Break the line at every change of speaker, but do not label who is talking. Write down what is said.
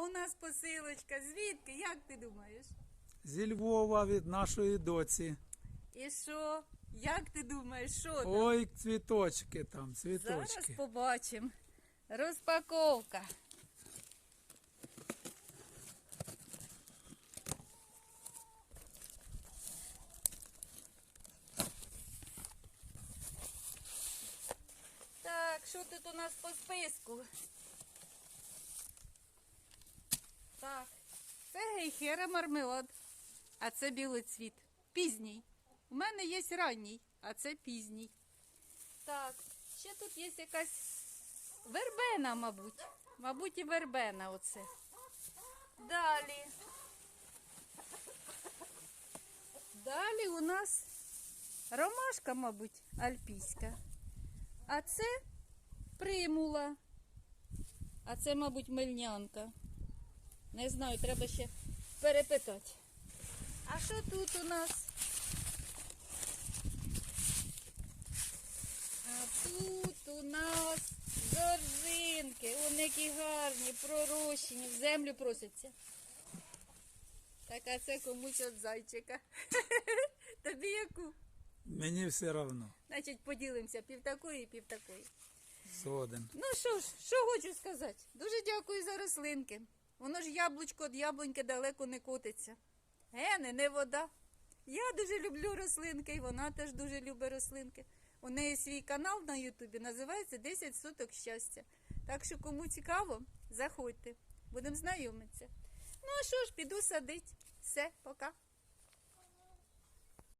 у нас посилочка. Звідки? Як ти думаєш?
Зі Львова від нашої доці.
І що? Як ти думаєш, що там?
Ой, цвіточки там, цвіточки.
Зараз побачимо. Розпаковка. Так, що тут у нас по списку? Так, це гейхера мармелад, а це білий цвіт. Пізній. У мене є ранній, а це пізній. Так, ще тут є якась вербена, мабуть. Мабуть, і вербена оце. Далі. Далі у нас ромашка, мабуть, альпійська. А це примула. А це, мабуть, мельнянка. Не знаю, треба ще перепитати. А що тут у нас? А тут у нас зорзинки. Вони які гарні, пророщені, в землю просяться. Так, а це комусь від зайчика. Тобі яку?
Мені все одно.
Значить, поділимося пів такої і пів такої.
Згоден.
Ну що ж, що хочу сказати. Дуже дякую за рослинки. Воно ж яблучко від яблуньки далеко не котиться. Гени, не вода. Я дуже люблю рослинки, і вона теж дуже любить рослинки. У неї свій канал на Ютубі називається 10 суток щастя. Так що, кому цікаво, заходьте. Будемо знайомитися. Ну а що ж, піду садить. Все, пока.